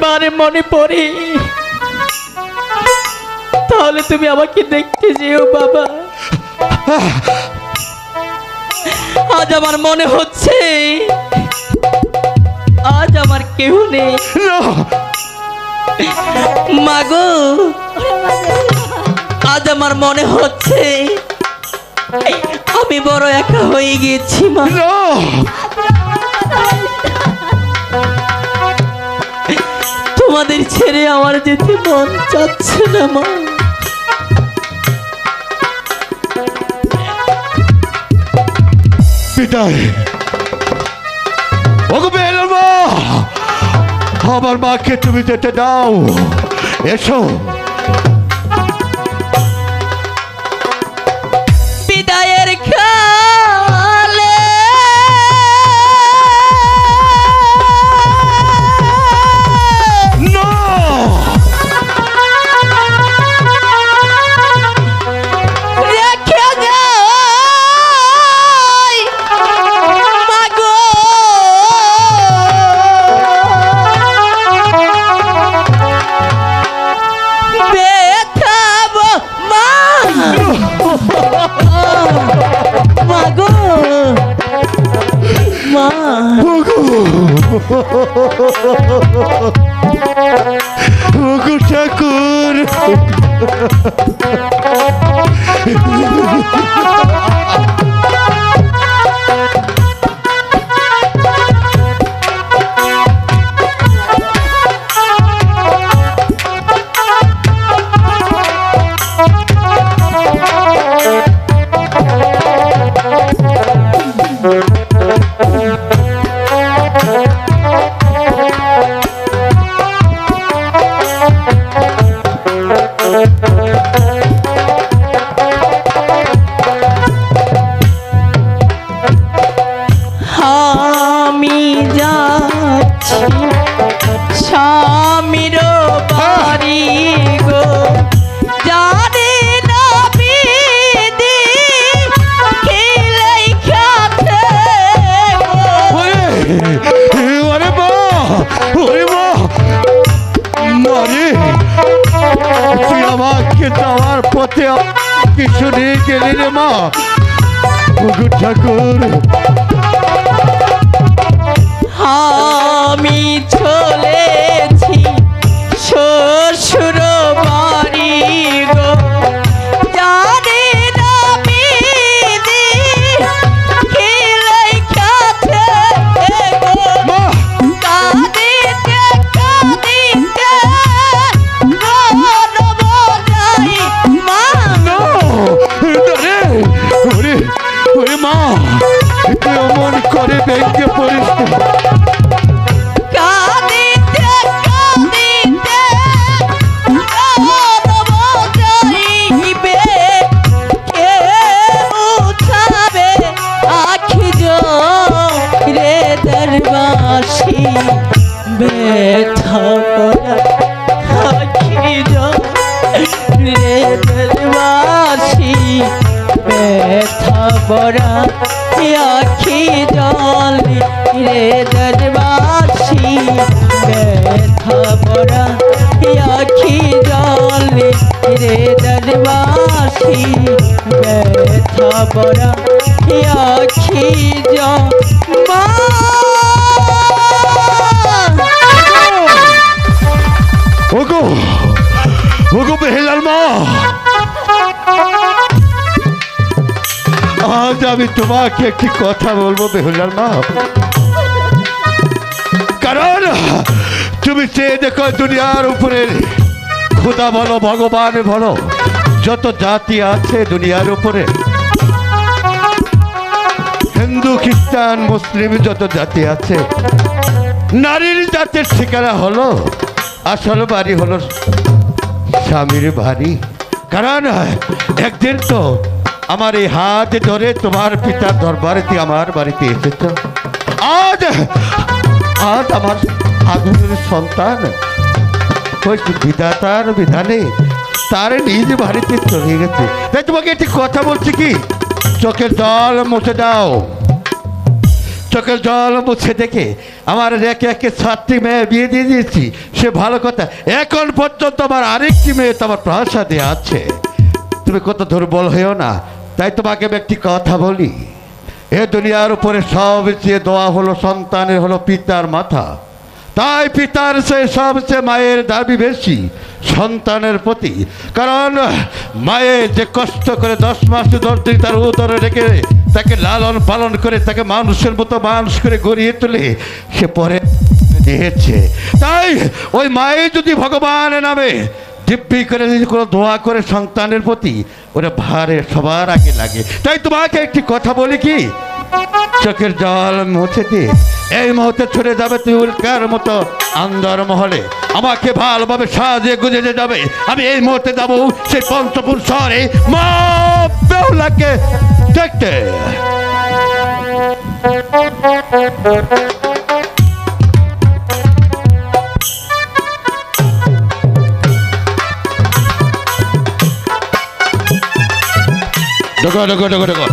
প্রতিবার মনে পড়ে। তাহলে তুমি আমাকে দেখতে যেও বাবা। আজ আমার মনে হচ্ছে আজ আমার কেউ নেই। মাগো আজ আমার মনে হচ্ছে আমি বড় একা হয়ে গেছি মা। তোমাদের ছেড়ে আমার যেতে মন চাচ্ছে না মা। আমার মাকে তুমি যেতে দাও। এসো। ঠাকুর। আমি যাচ্ছি। স্বামীর বাড়ি গো। জানি না কি লেখাতে গো। ওরে মা ওরে মা। মারে কিছু নিয়ে গেলি রে মা। ঠাকুর আমি চলেছি শ্বশুর বাড়ি গো। জানি না বিধি কি লেখাতে গো কাঁদিতে কাঁদিতে গান বাজাই মা! ওরে ওরে মা! অমন করে ব্যাংকে উঠাবে দরবাসী। ব্যথা করা আখি রে দরবাসী। ব্যথা বড়া আজ আমি তোমাকে একটি কথা বলব বেহুলার মা। কারণ তুমি চেয়ে দেখো দুনিয়ার উপরে, খুদা বলো, ভগবান বলো যত জাতি আছে দুনিয়ার উপরে, হিন্দু, খ্রিস্টান, মুসলিম যত জাতি আছে, নারীর জাতির ঠিকানা হলো, আসল বাড়ি হলো স্বামীর বাড়ি। কারণ একদিন তো আমার এই হাত ধরে তোমার পিতার দরবারেতে আমার বাড়িতে এসেছ। আজ আজ আমার আগুনের সন্তান বিধাতার বিধানে তার নিজ বাড়িতে চলে গেছে। তাই তোমাকে একটি কথা বলছি কি? চোখের জল মুছে দাও। চোখের জল মুছে দেখে আমার একে একে সাতটি মেয়ে বিয়ে দিয়ে দিয়েছি। সে ভালো কথা। এখন পর্যন্ত আমার আরেকটি মেয়ে তোমার প্রাসাদে আছে। তুমি কত দুর্বল হয়েও না। তাই তোমাকে আমি একটি কথা বলি। এ দুনিয়ার উপরে সব যে দোয়া হলো, সন্তানের হলো, পিতার মাথা। তাই পিতার সে সবচেয়ে মায়ের দাবি বেশি, সন্তানের প্রতি। কারণ মায়ের যে কষ্ট করে দশ মাস দিন তার উদরে রেখে তাকে লালন পালন করে, তাকে মানুষের মতো মানুষ করে গড়িয়ে তোলে, সে পরে দিয়েছে। তাই ওই মায়ে যদি ভগবানের নামে দিব্যি করে যদি কোনো দোয়া করে সন্তানের প্রতি ওরা ভারে সবার আগে লাগে। তাই তোমাকে একটি কথা বলি কি? চোখের জল মুছে দিয়ে এই মুহূর্তে ছুটে যাবে তুই উল্কার মতো আন্দর মহলে। আমাকে ভালোভাবে সাজিয়ে গুজে যাবে। আমি এই মুহূর্তে যাব সেই পঞ্চপুর শহরে মা বেহুলাকে দেখতে। ঢোকো ঢোকো ঢোকো ঢোকো।